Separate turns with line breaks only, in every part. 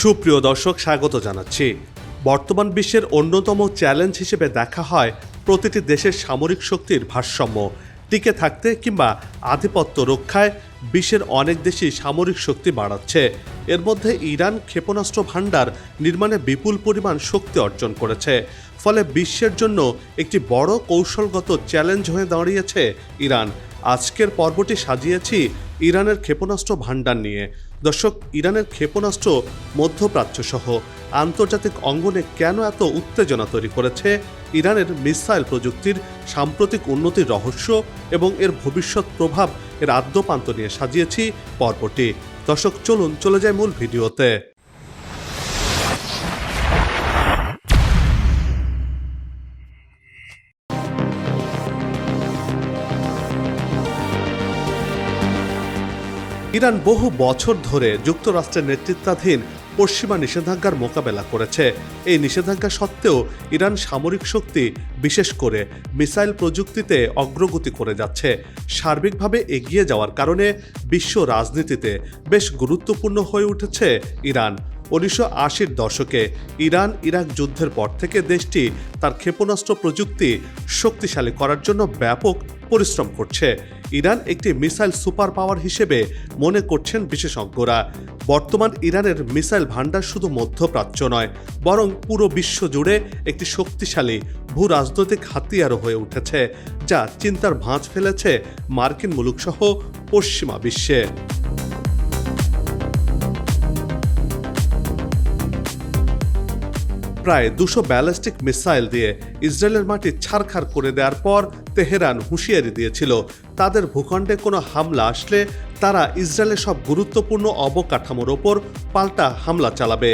সুপ্রিয় দর্শক, স্বাগত জানাচ্ছি। বর্তমান বিশ্বের অন্যতম চ্যালেঞ্জ হিসেবে দেখা হয় প্রতিটি দেশের সামরিক শক্তির ভারসাম্য। টিকে থাকতে কিংবা আধিপত্য রক্ষায় বিশ্বের অনেক দেশই সামরিক শক্তি বাড়াচ্ছে। এর মধ্যে ইরান ক্ষেপণাস্ত্র ভাণ্ডার নির্মাণে বিপুল পরিমাণ শক্তি অর্জন করেছে। ফলে বিশ্বের জন্য একটি বড় কৌশলগত চ্যালেঞ্জ হয়ে দাঁড়িয়েছে ইরান। আজকের পর্বটি সাজিয়েছি ইরানের ক্ষেপণাস্ত্র ভাণ্ডার নিয়ে। দর্শক, ইরানের ক্ষেপণাস্ত্র মধ্যপ্রাচ্য সহ আন্তর্জাতিক অঙ্গনে কেন এত উত্তেজনা তৈরি করেছে? ইরানের মিসাইল প্রযুক্তির সাম্প্রতিক উন্নতির রহস্য এবং এর ভবিষ্যৎ প্রভাব এর আদ্যপান্ত নিয়ে সাজিয়েছি পর্বটি। দর্শক, চলুন চলে যায় মূল ভিডিওতে। ইরান বহু বছর ধরে যুক্তরাষ্ট্রের নেতৃত্বাধীন পশ্চিমা নিষেধাজ্ঞার মোকাবেলা করেছে। এই নিষেধাজ্ঞা সত্ত্বেও ইরান সামরিক শক্তি, বিশেষ করে মিসাইল প্রযুক্তিতে অগ্রগতি করে যাচ্ছে। সার্বিকভাবে এগিয়ে যাওয়ার কারণে বিশ্ব রাজনীতিতে বেশ গুরুত্বপূর্ণ হয়ে উঠেছে ইরান। উনিশশো আশির দশকে ইরান ইরাক যুদ্ধের পর থেকে দেশটি তার ক্ষেপণাস্ত্র প্রযুক্তি শক্তিশালী করার জন্য ব্যাপক পরিশ্রম করছে। ইরান একটি মিসাইল সুপার পাওয়ার হিসেবে মনে করছেন বিশেষজ্ঞরা। বর্তমান ইরানের মিসাইল ভান্ডার শুধু মধ্যপ্রাচ্য নয়, বরং পুরো বিশ্ব জুড়ে একটি শক্তিশালী ভূ রাজনৈতিক হাতিয়ারও হয়ে উঠেছে, যা চিন্তার ভাঁজ ফেলেছে মার্কিন মুলুকসহ পশ্চিমা বিশ্বে। প্রায় দুশো ব্যালিস্টিক মিসাইল দিয়ে ইসরায়েলের মাটি ছাড়খাড় করে দেওয়ার পর তেহরান হুঁশিয়ারি দিয়েছিল। তাদের ভূখণ্ডে কোনো হামলা আসলে তারা ইসরায়েলের সব গুরুত্বপূর্ণ অবকাঠামোর ওপর পাল্টা হামলা চালাবে।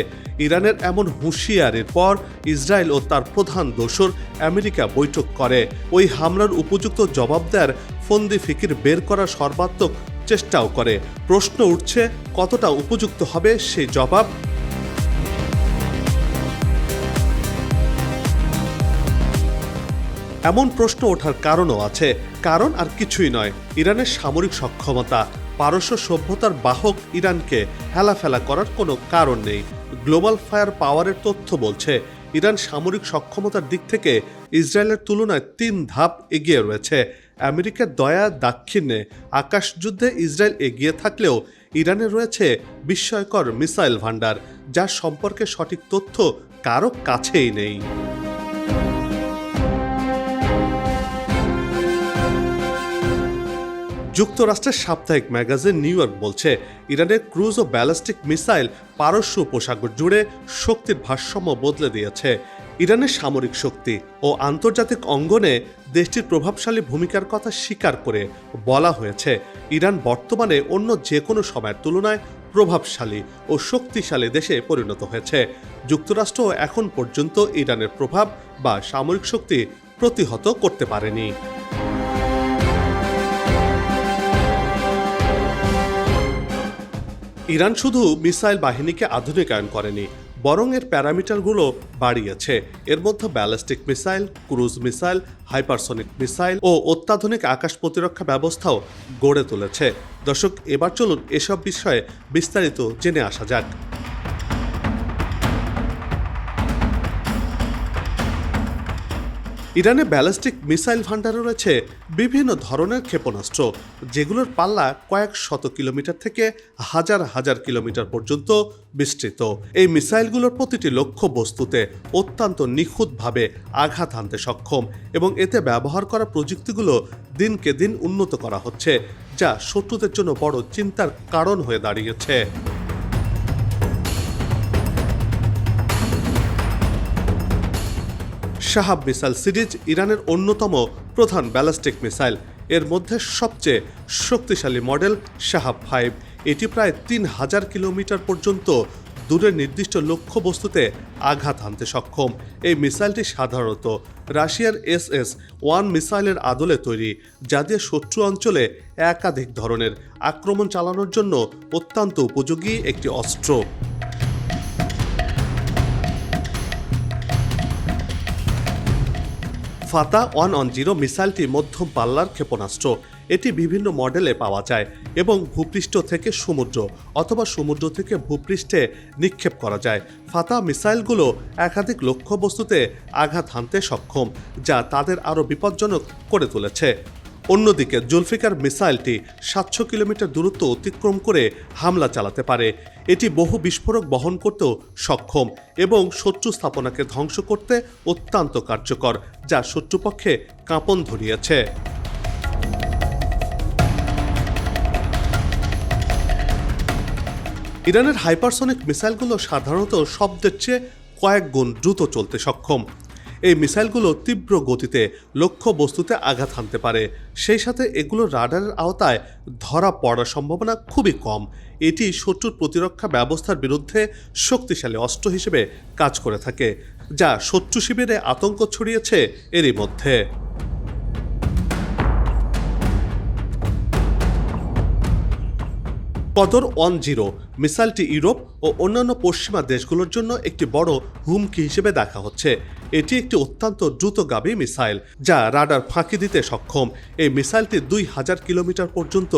ইরানের এমন হুঁশিয়ারির পর ইসরায়েল ও তার প্রধান দোসর আমেরিকা বৈঠক করে। ওই হামলার উপযুক্ত জবাব দেওয়ার ফন্দি ফিকির বের করার সর্বাত্মক চেষ্টাও করে। প্রশ্ন উঠছে, কতটা উপযুক্ত হবে সেই জবাব? এমন প্রশ্ন ওঠার কারণও আছে। কারণ আর কিছুই নয়। ইরানের সামরিক সক্ষমতা, পারস্য সভ্যতার বাহক ইরানকে হেলাফেলা করার কোনো কারণ নেই। গ্লোবাল ফায়ার পাওয়ারের তথ্য বলছে, ইরান সামরিক সক্ষমতার দিক থেকে ইসরায়েলের তুলনায় তিন ধাপ এগিয়ে রয়েছে। আমেরিকার দয়া, দাক্ষিণ্যে আকাশযুদ্ধে ইসরায়েল এগিয়ে থাকলেও ইরানে রয়েছে বিস্ময়কর মিসাইল ভান্ডার যার সম্পর্কে সঠিক তথ্য কারও কাছেই নেই। যুক্তরাষ্ট্রের সাপ্তাহিক ম্যাগাজিন নিউ ইয়র্ক বলছে ইরানের ক্রুজ ও ব্যালিস্টিক মিসাইল পারস্য উপসাগর জুড়ে শক্তির ভারসাম্য বদলে দিয়েছে। ইরানের সামরিক শক্তি ও আন্তর্জাতিক অঙ্গনে দেশটির প্রভাবশালী ভূমিকার কথা স্বীকার করে বলা হয়েছে। ইরান বর্তমানে অন্য যে কোনো সময়ের তুলনায় প্রভাবশালী ও শক্তিশালী দেশে পরিণত হয়েছে। যুক্তরাষ্ট্র এখন পর্যন্ত ইরানের প্রভাব বা সামরিক শক্তি প্রতিহত করতে পারেনি। ইরান শুধু মিসাইল বাহিনীকে আধুনিকায়ন করেনি, বরং এর প্যারামিটারগুলো বাড়িয়েছে। এর মধ্যে ballistic missile, cruise missile, hypersonic missile ও অত্যাধুনিক আকাশ প্রতিরক্ষা ব্যবস্থাও গড়ে তুলেছে। দর্শক, এবার চলুন এসব বিষয়ে বিস্তারিত জেনে আসা যাক। ইরানে ব্যালিস্টিক মিসাইল ভান্ডারে রয়েছে বিভিন্ন ধরনের ক্ষেপণাস্ত্র, যেগুলোর পাল্লা কয়েক শত কিলোমিটার থেকে হাজার হাজার কিলোমিটার পর্যন্ত বিস্তৃত। এই মিসাইলগুলোর প্রতিটি লক্ষ্য বস্তুতে অত্যন্ত নিখুঁতভাবে আঘাত হানতে সক্ষম এবং এতে ব্যবহার করা প্রযুক্তিগুলো দিনকে দিন উন্নত করা হচ্ছে, যা শত্রুদের জন্য বড় চিন্তার কারণ হয়ে দাঁড়িয়েছে। শাহাব মিসাইল সিরিজ ইরানের অন্যতম প্রধান ব্যালিস্টিক মিসাইল। এর মধ্যে সবচেয়ে শক্তিশালী মডেল শাহাব ফাইভ। এটি প্রায় তিন হাজার কিলোমিটার পর্যন্ত দূরের নির্দিষ্ট লক্ষ্য বস্তুতে আঘাত হানতে সক্ষম। এই মিসাইলটি সাধারণত রাশিয়ার এস এস ওয়ান মিসাইলের আদলে তৈরি, যা দিয়ে শত্রু অঞ্চলে একাধিক ধরনের আক্রমণ চালানোর জন্য অত্যন্ত উপযোগী একটি অস্ত্র। ফাতা ওয়ান অন জিরো মিসাইলটি মধ্যম পাল্লার ক্ষেপণাস্ত্র। এটি বিভিন্ন মডেলে পাওয়া যায় এবং ভূপৃষ্ঠ থেকে সমুদ্র অথবা সমুদ্র থেকে ভূপৃষ্ঠে নিক্ষেপ করা যায়। ফাতা মিসাইলগুলো একাধিক লক্ষ্যবস্তুতে আঘাত হানতে সক্ষম, যা তাদের আরও বিপজ্জনক করে তুলেছে। অন্যদিকে জুলফিকার মিসাইলটি সাতশো কিলোমিটার দূরত্ব অতিক্রম করে হামলা চালাতে পারে। এটি বহু বিস্ফোরক বহন করতেও সক্ষম এবং শত্রু স্থাপনাকে ধ্বংস করতে অত্যন্ত কার্যকর, যা শত্রুপক্ষে কাঁপন ধরিয়েছে। ইরানের হাইপারসনিক মিসাইলগুলো সাধারণত শব্দের চেয়ে কয়েক গুণ দ্রুত চলতে সক্ষম। এই মিসাইলগুলো তীব্র গতিতে লক্ষ্য বস্তুতে আঘাত হানতে পারে। সেই সাথে এগুলো রাডারের আওতায় ধরা পড়ার সম্ভাবনা খুবই কম। এটি শত্রুর প্রতিরক্ষা ব্যবস্থার বিরুদ্ধে শক্তিশালী অস্ত্র হিসেবে কাজ করে থাকে, যা শত্রু শিবিরে আতঙ্ক ছড়িয়েছে এরই মধ্যে। কদর ওয়ান জিরো মিসাইলটি ইউরোপ ও অন্যান্য পশ্চিমা দেশগুলোর জন্য একটি বড় হুমকি হিসেবে দেখা হচ্ছে। এটি একটি অত্যন্ত দ্রুতগামী মিসাইল, যা রাডার ফাঁকি দিতে সক্ষম। এই মিসাইলটি দুই হাজার কিলোমিটার পর্যন্ত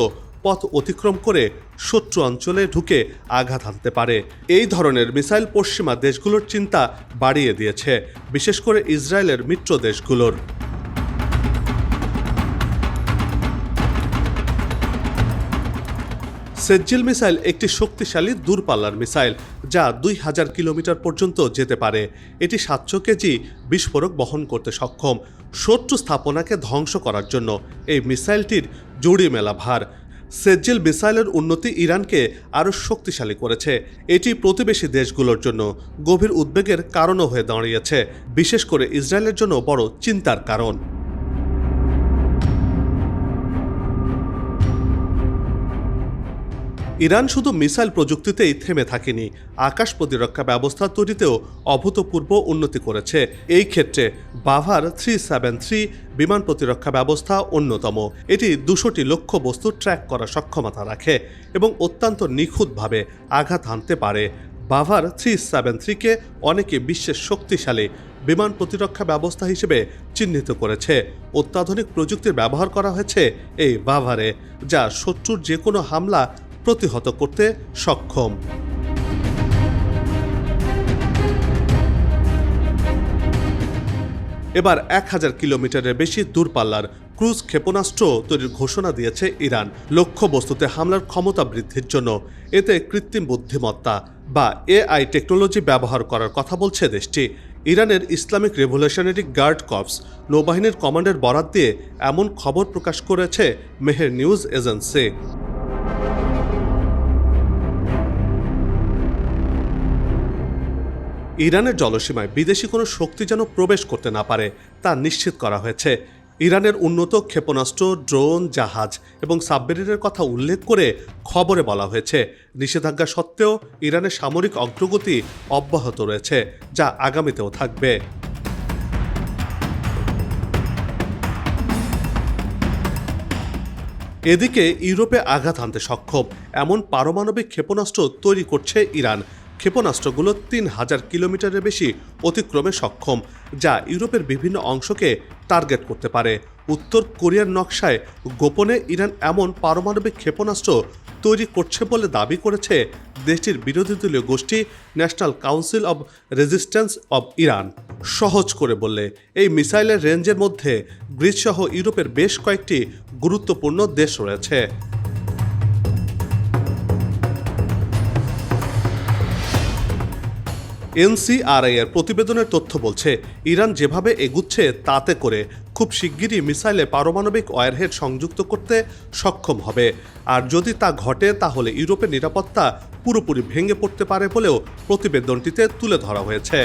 পথ অতিক্রম করে শত্রু অঞ্চলে ঢুকে আঘাত হানতে পারে। এই ধরনের মিসাইল পশ্চিমা দেশগুলোর চিন্তা বাড়িয়ে দিয়েছে, বিশেষ করে ইসরায়েলের মিত্র দেশগুলোর। সেজ্জিল মিসাইল একটি শক্তিশালী দূরপাল্লার মিসাইল, যা দুই হাজার কিলোমিটার পর্যন্ত যেতে পারে। এটি সাতশো কেজি বিস্ফোরক বহন করতে সক্ষম। শত্রু স্থাপনাকে ধ্বংস করার জন্য এই মিসাইলটির জুড়ি মেলা ভার। সেজ্জিল মিসাইলের উন্নতি ইরানকে আরও শক্তিশালী করেছে। এটি প্রতিবেশী দেশগুলোর জন্য গভীর উদ্বেগের কারণও হয়ে দাঁড়িয়েছে, বিশেষ করে ইসরায়েলের জন্য বড় চিন্তার কারণ। ইরান শুধু মিসাইল প্রযুক্তিতেই থেমে থাকেনি, আকাশ প্রতিরক্ষা ব্যবস্থা তৈরিতেও অভূতপূর্ব উন্নতি করেছে। এই ক্ষেত্রে বাভার থ্রি সেভেন থ্রি বিমান প্রতিরক্ষা ব্যবস্থা অন্যতম। এটি দুশোটি লক্ষ্য বস্তু ট্র্যাক করার সক্ষমতা রাখে এবং অত্যন্ত নিখুঁতভাবে আঘাত হানতে পারে। বাভার থ্রি সেভেন থ্রিকে অনেকে বিশ্বের শক্তিশালী বিমান প্রতিরক্ষা ব্যবস্থা হিসেবে চিহ্নিত করেছে। অত্যাধুনিক প্রযুক্তির ব্যবহার করা হয়েছে এই বাভারে, যা শত্রুর যে কোনো হামলা প্রতিহত করতে সক্ষম। এবার এক হাজার কিলোমিটারের বেশি দূরপাল্লার ক্রুজ ক্ষেপণাস্ত্র তৈরির ঘোষণা দিয়েছে ইরান। লক্ষ্য বস্তুতে হামলার ক্ষমতা বৃদ্ধির জন্য এতে কৃত্রিম বুদ্ধিমত্তা বা এআই টেকনোলজি ব্যবহার করার কথা বলছে দেশটি। ইরানের ইসলামিক রেভলিউশনারি গার্ড কপস নৌবাহিনীর কমান্ডের বরাত দিয়ে এমন খবর প্রকাশ করেছে মেহের নিউজ এজেন্সি। ইরানের জলসীমায় বিদেশি কোনো শক্তি যেন প্রবেশ করতে না পারে, তা নিশ্চিত করা হয়েছে। ইরানের উন্নত ক্ষেপণাস্ত্র, ড্রোন, জাহাজ এবং সাবমেরিনের কথা উল্লেখ করে খবরে বলা হয়েছে। নিষেধাজ্ঞা সত্ত্বেও ইরানের সামরিক অগ্রগতি অব্যাহত রয়েছে, যা আগামীতেও থাকবে। এদিকে ইউরোপে আঘাত হানতে সক্ষম, এমন পারমাণবিক ক্ষেপণাস্ত্র তৈরি করছে ইরান। ক্ষেপণাস্ত্রগুলো তিন হাজার কিলোমিটারের বেশি অতিক্রমে সক্ষম, যা ইউরোপের বিভিন্ন অংশকে টার্গেট করতে পারে। উত্তর কোরিয়ার নকশায় গোপনে ইরান এমন পারমাণবিক ক্ষেপণাস্ত্র তৈরি করছে বলে দাবি করেছে দেশটির বিরোধী দলীয় গোষ্ঠী National Council of Resistance of Iran. সহজ করে বললে, এই মিসাইলের রেঞ্জের মধ্যে গ্রিসসহ ইউরোপের বেশ কয়েকটি গুরুত্বপূর্ণ দেশ রয়েছে। এনসিআরআই এর প্রতিবেদনের তথ্য বলছে, ইরান যেভাবে এগুচ্ছে তাতে করে খুব শিগগিরই মিসাইলে পারমাণবিক ওয়ারহেড সংযুক্ত করতে সক্ষম হবে। আর যদি তা ঘটে, তাহলে ইউরোপের নিরাপত্তা পুরোপুরি ভেঙে পড়তে পারে বলেও প্রতিবেদনটিতে তুলে ধরা হয়েছে।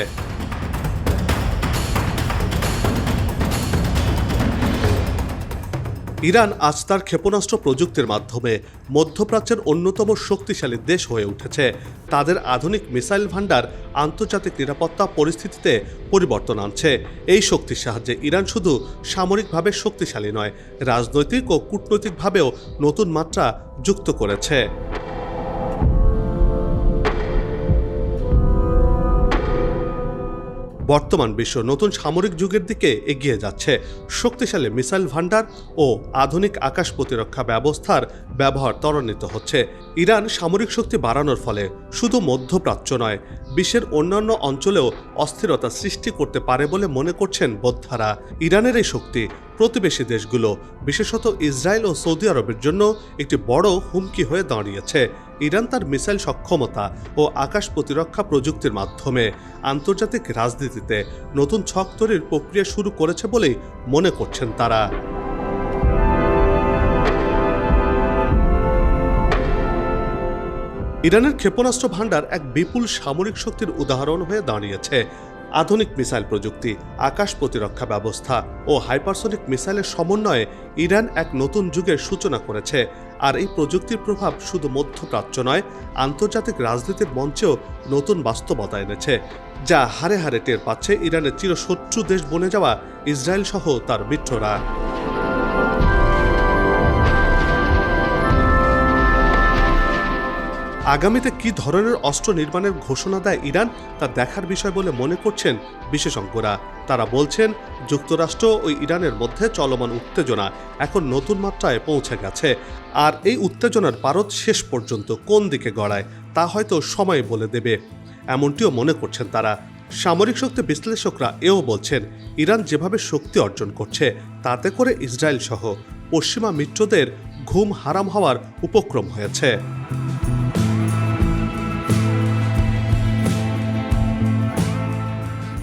ইরান আজ তার ক্ষেপণাস্ত্র প্রযুক্তির মাধ্যমে মধ্যপ্রাচ্যের অন্যতম শক্তিশালী দেশ হয়ে উঠেছে। তাদের আধুনিক মিসাইল ভান্ডার আন্তর্জাতিক নিরাপত্তা পরিস্থিতিতে পরিবর্তন আনছে। এই শক্তির সাহায্যে ইরান শুধু সামরিকভাবে শক্তিশালী নয়, রাজনৈতিক ও কূটনৈতিকভাবেও নতুন মাত্রা যুক্ত করেছে। বর্তমান বিশ্ব নতুন সামরিক যুগের দিকে এগিয়ে যাচ্ছে। শক্তিশালী মিসাইল ভান্ডার ও আধুনিক আকাশ প্রতিরক্ষা ব্যবস্থার ব্যবহার ত্বরান্বিত হচ্ছে। ইরান সামরিক শক্তি বাড়ানোর ফলে শুধু মধ্যপ্রাচ্য নয়, বিশ্বের অন্যান্য অঞ্চলেও অস্থিরতা সৃষ্টি করতে পারে বলে মনে করছেন বোদ্ধারা। ইরানের এই শক্তি প্রতিবেশী দেশগুলো, বিশেষত ইসরায়েল ও সৌদি আরবের জন্য একটি বড় হুমকি হয়ে দাঁড়িয়েছে। ইরান তার মিসাইল সক্ষমতা ও আকাশ প্রতিরক্ষা প্রযুক্তির মাধ্যমে আন্তর্জাতিক রাজনীতিতে নতুন ছক তৈরির প্রক্রিয়া শুরু করেছে বলেই মনে করছেন তারা। ইরানের ক্ষেপণাস্ত্র ভাণ্ডার এক বিপুল সামরিক শক্তির উদাহরণ হয়ে দাঁড়িয়েছে। আধুনিক মিসাইল প্রযুক্তি, আকাশ প্রতিরক্ষা ব্যবস্থা ও হাইপারসনিক মিসাইলের সমন্বয়ে ইরান এক নতুন যুগের সূচনা করেছে। আর এই প্রযুক্তির প্রভাব শুধু মধ্যপ্রাচ্য নয়, আন্তর্জাতিক রাজনীতির মঞ্চেও নতুন বাস্তবতা এনেছে, যা হারে হারে টের পাচ্ছে ইরানের চিরশত্রু দেশ বনে যাওয়া ইসরায়েল সহ তার মিত্ররা। আগামীতে কী ধরনের অস্ত্র নির্মাণের ঘোষণা দেয় ইরান, তা দেখার বিষয় বলে মনে করছেন বিশেষজ্ঞরা। তারা বলছেন, যুক্তরাষ্ট্র ও ইরানের মধ্যে চলমান উত্তেজনা এখন নতুন মাত্রায় পৌঁছে গেছে। আর এই উত্তেজনার পারদ শেষ পর্যন্ত কোন দিকে গড়ায়, তা হয়তো সময় বলে দেবে। এমনটিও মনে করছেন তারা। সামরিক শক্তি বিশ্লেষকরা এও বলছেন, ইরান যেভাবে শক্তি অর্জন করছে, তাতে করে ইসরায়েল সহ পশ্চিমা মিত্রদের ঘুম হারাম হওয়ার উপক্রম হয়েছে।